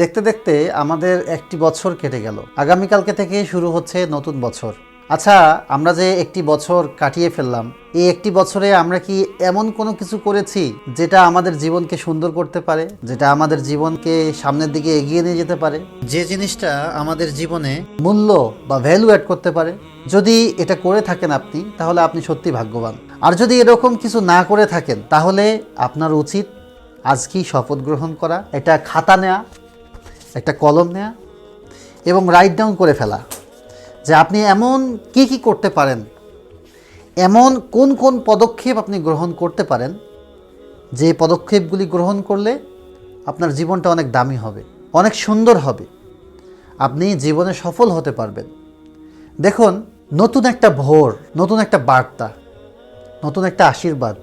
দেখতে দেখতে আমাদের একটি বছর কেটে গেল। আগামীকালকে থেকে শুরু হচ্ছে নতুন বছর। আচ্ছা আমরা যে একটি বছর কাটিয়ে ফেললাম, এই একটি বছরে আমরা কি এমন কোনো কিছু করেছি যেটা আমাদের জীবনকে সুন্দর করতে পারে, যেটা আমাদের জীবনকে সামনের দিকে এগিয়ে নিয়ে যেতে পারে? যে জিনিসটা আমাদের জীবনে মূল্য বা ভ্যালু অ্যাড করতে পারে, যদি এটা করে থাকেন আপনি, তাহলে আপনি সত্যি ভাগ্যবান। আর যদি এরকম কিছু না করে থাকেন, তাহলে আপনার উচিত আজকেই শপথ গ্রহণ করা, এটা খাতা নেওয়া একটা কলম নেয়া এবং রাইট ডাউন করে ফেলা যে আপনি এমন কি কি করতে পারেন, এমন কোন কোন পদক্ষেপ আপনি গ্রহণ করতে পারেন, যে পদক্ষেপগুলি গ্রহণ করলে আপনার জীবনটা অনেক দামি হবে, অনেক সুন্দর হবে, আপনি জীবনে সফল হতে পারবেন। দেখুন, নতুন একটা ভোর, নতুন একটা বার্তা, নতুন একটা আশীর্বাদ,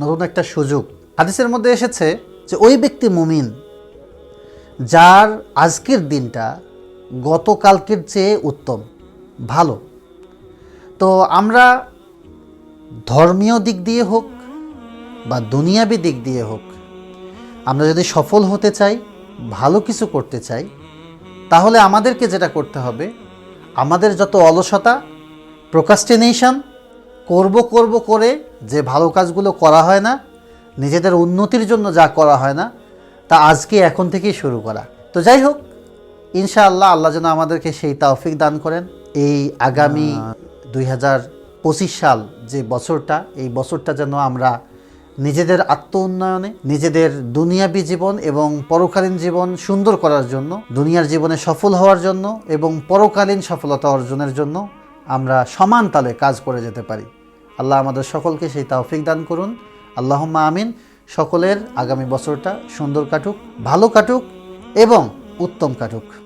নতুন একটা সুযোগ। হাদিসের মধ্যে এসেছে যে ওই ব্যক্তি মুমিন যার আজকের দিনটা গতকালকের চেয়ে উত্তম, ভালো। তো আমরা ধর্মীয় দিক দিয়ে হোক বা দুনিয়াবি দিক দিয়ে হোক, আমরা যদি সফল হতে চাই, ভালো কিছু করতে চাই, তাহলে আমাদেরকে যেটা করতে হবে, আমাদের যত অলসতা প্রোকাস্টিনেশন করব করব করে যে ভালো কাজগুলো করা হয় না, নিজেদের উন্নতির জন্য যা করা হয় না তা আজকে এখন থেকেই শুরু করা। তো যাই হোক, ইনশাআল্লাহ আল্লাহ যেন আমাদেরকে সেই তৌফিক দান করেন। এই আগামী দুই হাজার পঁচিশ সাল যে বছরটা, এই বছরটা যেন আমরা নিজেদের আত্ম উন্নয়নে নিজেদের দুনিয়াবি জীবন এবং পরকালীন জীবন সুন্দর করার জন্য, দুনিয়ার জীবনে সফল হওয়ার জন্য এবং পরকালীন সফলতা অর্জনের জন্য আমরা সমান তালে কাজ করে যেতে পারি। আল্লাহ আমাদের সকলকে সেই তৌফিক দান করুন। আল্লাহম্মা আমিন। সকলের আগামী বছরটা সুন্দর কাটুক ভালো কাটুক এবং উত্তম কাটুক।